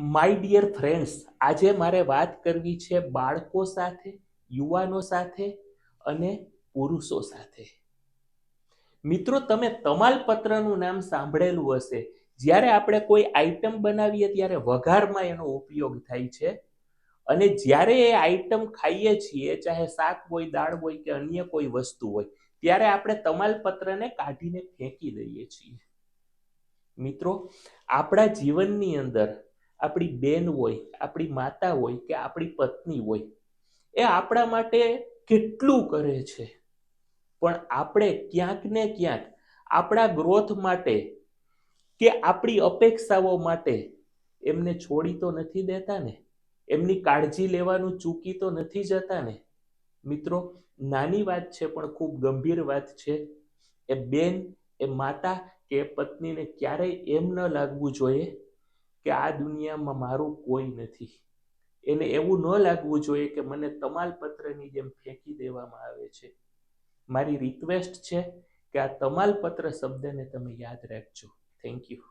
My dear friends આજે મારે વાત કરવી છે બાળકો સાથે, યુવાનો સાથે અને પુરુષો સાથે. મિત્રો, તમે તમાલપત્રનું નામ સાંભળેલું હશે. જ્યારે આપણે કોઈ આઈટમ બનાવીએ ત્યારે વઘારમાં એનો ઉપયોગ થાય છે. અને જ્યારે એ આઈટમ ખાઈએ છીએ, ચાહે શાક હોય, દાળ હોય કે અન્ય કોઈ વસ્તુ હોય, ત્યારે આપણે તમાલપત્રને કાઢીને ફેંકી દઈએ છીએ. મિત્રો, આપણા જીવનની અંદર આપણી બેન હોય, આપણી માતા હોય કે આપણી પત્ની હોય, એ આપણા માટે કેટલું કરે છે? પણ આપણે ક્યાંક ને ક્યાંક આપણા ગ્રોથ માટે કે આપણી અપેક્ષાઓ માટે એમને છોડી તો નથી દેતા ને? એમની કાળજી લેવાનું ચૂકી તો નથી જતા ને? મિત્રો, નાની વાત છે પણ ખૂબ ગંભીર વાત છે. એ બેન, એ માતા કે પત્નીને ક્યારેય એમ ન લાગવું જોઈએ કે આ દુનિયામાં મારું કોઈ નથી. એને એવું ન લાગવું જોઈએ કે મને તમાલપત્રની જેમ ફેંકી દેવામાં આવે છે. મારી રિક્વેસ્ટ છે કે આ તમાલપત્ર શબ્દને તમે યાદ રાખજો. Thank you